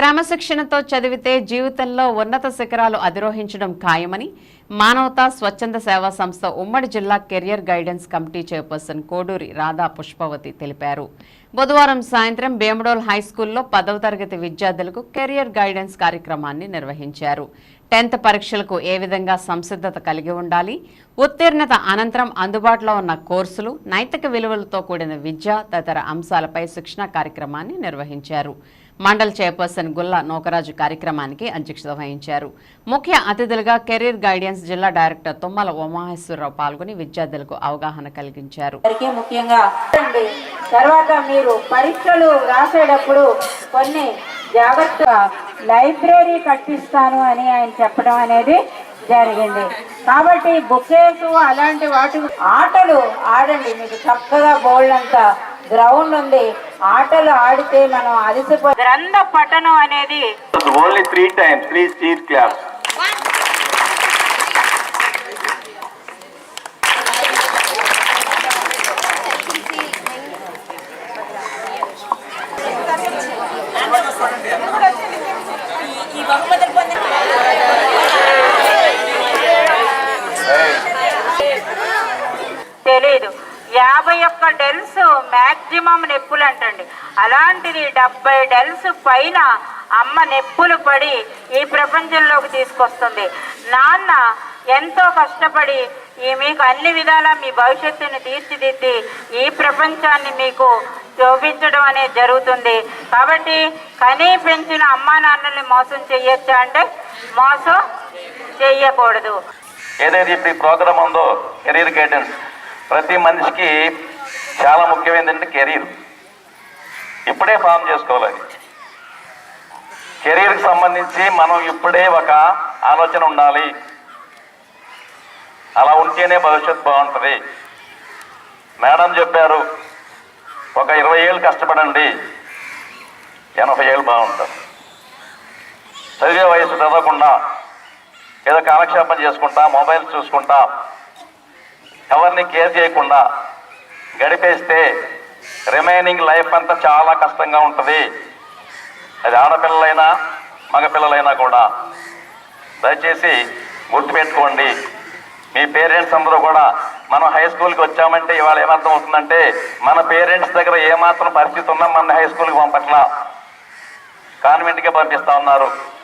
క్రమశిక్షణతో చదివితే జీవితంలో ఉన్నత శిఖరాలు అధిరోహించడం ఖాయమని మానవతా స్వచ్ఛంద సేవా సంస్థ ఉమ్మడి జిల్లా career guidance committee chairperson Koduri Radha Pushpavathi తెలిపారు. బుధవారం సాయంత్రం బేమడోల్ హై స్కూల్లో పదవ తరగతి విద్యార్థులకు కెరియర్ గైడెన్స్ కార్యక్రమాన్ని నిర్వహించారు. టెన్త్ పరీక్షలకు ఏ విధంగా సంసిద్ధత కలిగి ఉండాలి ఉత్తీర్ణత అనంతరం అందుబాటులో ఉన్న కోర్సులు నైతిక విలువలతో కూడిన విద్య తదితర అంశాలపై శిక్షణ కార్యక్రమాన్ని నిర్వహించారు. మండల్ చైర్పర్సన్ గుల్లా నోకరాజు కార్యక్రమానికి అధ్యక్షత వహించారు. ముఖ్య అతిథులుగా కెరీర్ గైడెన్స్ జిల్లా డైరెక్టర్ తుమ్మల ఉమాహేశ్వరరావు పాల్గొని విద్యార్థులకు అవగాహన కలిగించారు. ముఖ్యంగా తర్వాత మీరు పరీక్షలు రాసేటప్పుడు కొన్ని జాగ్రత్త లైబ్రరీ కట్టిస్తాను అని ఆయన చెప్పడం అనేది జరిగింది. కాబట్టి బుకేసు అలాంటి వాటి ఆటలు ఆడండి. మీకు చక్కగా బోల్డ్ అంతా గ్రౌండ్ ఉంది ఆటలు ఆడితే మనం అలసిపో గ్రంథ పఠనం అనేది Only three times. Please cheer clap. తెలీదు యాభై ఒక్క డెల్స్ మ్యాక్సిమం నొప్పులు అంటండి. అలాంటిది డెబ్బై డెల్స్ పైన అమ్మ నొప్పులు పడి ఈ ప్రపంచంలోకి తీసుకొస్తుంది. నాన్న ఎంతో కష్టపడి ఈ మీకు అన్ని విధాల మీ భవిష్యత్తుని తీర్చిదిద్ది ఈ ప్రపంచాన్ని మీకు చూపించడం అనేది జరుగుతుంది. కాబట్టి కనీ పెంచిన అమ్మా నాన్నల్ని మోసం చేయొచ్చా అంటే మోసం చేయకూడదు ఏదైతే ఇప్పుడు ఈ ప్రోగ్రామ్ ఉందో కెరీర్ గైడెన్స్. ప్రతి మనిషికి చాలా ముఖ్యమైనది ఏంటంటే కెరీర్. ఇప్పుడే ఫామ్ చేసుకోవాలి కెరీర్కి సంబంధించి మనం ఇప్పుడే ఒక ఆలోచన ఉండాలి. అలా ఉంటేనే భవిష్యత్తు బాగుంటుంది. మేడం చెప్పారు ఒక ఇరవై ఏళ్ళు కష్టపడండి ఎనభై ఏళ్ళు బాగుంటారు చదివే వయసు చదవకుండా ఏదో కాలక్షేపం చేసుకుంటా మొబైల్ చూసుకుంటా ఎవరిని కేర్ చేయకుండా గడిపేస్తే రిమైనింగ్ లైఫ్ అంతా చాలా కష్టంగా ఉంటుంది. అది ఆడపిల్లలైనా మగపిల్లలైనా కూడా. దయచేసి గుర్తుపెట్టుకోండి మీ పేరెంట్స్ అందరూ కూడా మనం హై స్కూల్కి వచ్చామంటే ఇవాళ ఏమర్థం అవుతుందంటే మన పేరెంట్స్ దగ్గర ఏమాత్రం పరిస్థితి ఉన్నా మన హై స్కూల్కి పంపట్లా. కాన్వెంట్కే పంపిస్తా ఉన్నారు.